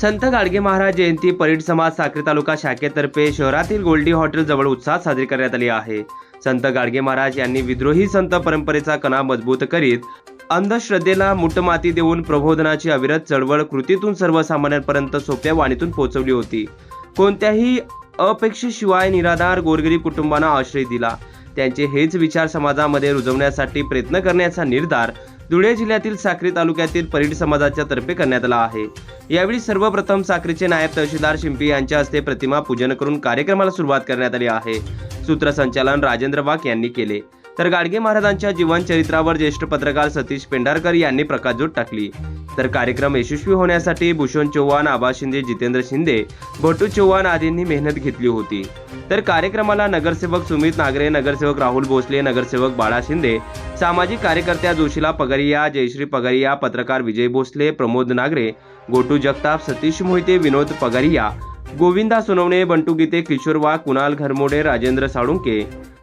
संत गाडगे महाराज जयंती परीड समाज साखरे तालुका शाखेतर्फे शहरातील गोल्डी हॉटेल जवळ उत्साहात साजरी करण्यात आली आहे. संत गाडगे महाराज यांनी विद्रोही संत परंपरेचा कणा मजबूत करीत अंधश्रद्धेला मुठमाती देऊन प्रबोधनाची अविरत चळवळ कृतीतून सर्वसामान्यांपर्यंत सोप्या वाणीतून पोहोचवली होती. कोणत्याही अपेक्षेशिवाय निराधार गोरगरीब कुटुंबांना आश्रय दिला. त्यांचे हेच विचार समाजामध्ये रुजवण्यासाठी प्रयत्न करण्याचा निर्धार धुळे जिल्ह्यातील साक्री तालुक्यातील परीड समाजाच्या तर्फे करण्यात आला आहे. यावेळी सर्वप्रथम साक्रीचे नायब तहसीलदार शिंपी यांच्या हस्ते प्रतिमा पूजन करून कार्यक्रमाला सुरुवात करण्यात आली आहे. सूत्रसंचालन राजेंद्र वाघ यांनी केले. तर गाडगे महाराजांच्या जीवनचरित्रावर ज्येष्ठ पत्रकार सतीश पेंढारकर यांनी प्रकाशजोत टाकली. तर कार्यक्रम यशस्वी होण्यासाठी भूषण चव्हाण आबा शिंदे जितेंद्र शिंदे भटू चव्हाण आदींनी मेहनत घेतली होती. तर कार्यक्रमाला नगरसेवक सुमित नागरे नगरसेवक राहुल भोसले नगरसेवक बाळा शिंदे सामाजिक कार्यकर्त्या जोशीला पगारिया जयश्री पगारिया पत्रकार विजय भोसले प्रमोद नागरे गोटू जगताप सतीश मोहिते विनोद पगारिया गोविंदा सोनवणे बंटू गीते किशोर वाघ कुणाल घरमोडे राजेंद्र साळुंके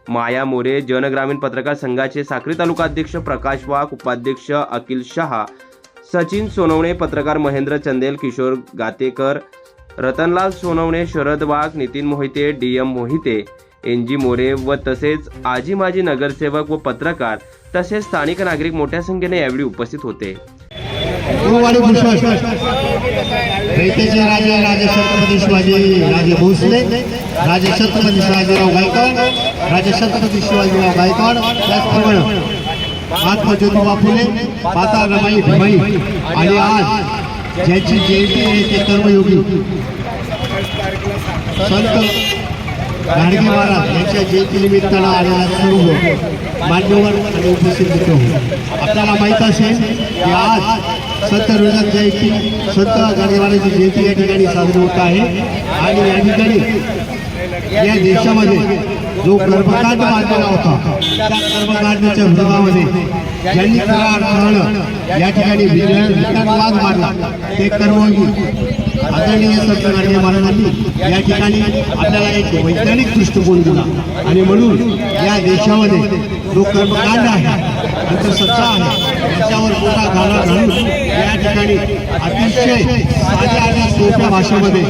माया मोरे जनग्रामीण पत्रकार संघाचे साक्री तालुका अध्यक्ष प्रकाश वाघ उपाध्यक्ष अखिल शहा सचिन सोनवणे पत्रकार Mahendra Chandel Kishor Gatekar Ratanlal Sonawane Sharad Wagh Nitin Mohite D M Mohite N G More व तसेच आजी माजी नगरसेवक व पत्रकार तसेच स्थानिक नागरिक मोठ्या संख्येने यावेळी उपस्थित होते. राजे राजे छत्रपती शिवाजी राजे भोसले. राजे छत्रपती शिवाजीराव गायकवाड राजे छत्रपती शिवाजीराव गायकवाड त्याचप्रमाणे महात्मा ज्योतिबा फुले माता रमाई भीमाई आणि आज ज्यांची जयंती आहे ते कर्मयोगी. संत गाडगे महाराज यांच्या जयंतीनिमित्तानं आलेला सर्व मान्यवर आणि उपस्थित मित्र आपल्याला माहीत असेल की आज संत रोजन जयंती संत गाडगे महाराजांची जयंती या ठिकाणी साजरी होत आहे. आणि या ठिकाणी या देशामध्ये जो कर्मकांड मांडलेला होता त्या कर्मकांडाच्या विरोधामध्ये ज्यांनी खऱ्या अर्थानं या ठिकाणी विज्ञानवाद मारला ते कर्मयोगी आदरणीय संत गाडगे महाराजांनी या ठिकाणी आपल्याला एक वैज्ञानिक दृष्टिकोन दिला. आणि म्हणून या देशामध्ये जो कर्मकांड आहे सत्ता आहे त्याच्यावर मोठा गाला घालून या ठिकाणी अतिशय साध्या आणि सोप्या भाषेमध्ये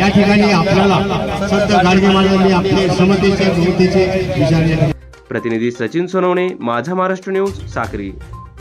या ठिकाणी आपल्याला संत गाडगे महाराजांनी आपले समतेचे समतेचे विचारले प्रतिनिधी सचिन सोनवणे माझा महाराष्ट्र न्यूज साक्री.